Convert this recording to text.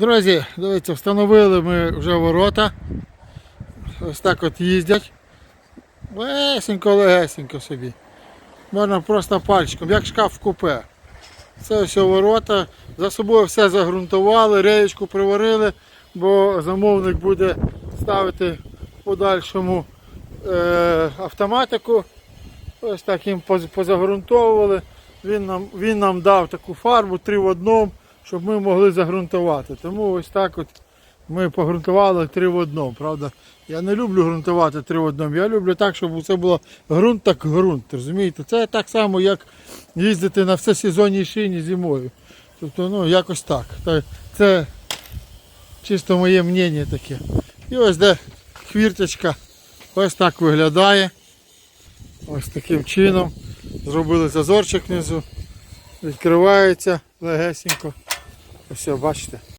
Друзі, дивіться, встановили ми вже ворота. Ось так от їздять. Легесенько, легесенько собі. Можна просто пальчиком, як шкаф в купе. Це ось ворота. За собою все загрунтували, реєчку приварили, бо замовник буде ставити в подальшому е, автоматику. Ось так їм позагрунтовували. Він нам, він нам дав таку фарбу три в одному, щоб ми могли загрунтувати. Тому ось так от ми погрунтували три в одному. Правда, я не люблю ґрунтувати три в одному. Я люблю так, щоб це було ґрунт так ґрунт. Розумієте? Це так само, як їздити на всесезонній шині зимою. Тобто, ну, якось так. Це чисто моє мнення таке. І ось де хвірточка ось так виглядає. Ось таким чином. Зробили зазорчик внизу. Відкривається легесенько. Ось, бачите.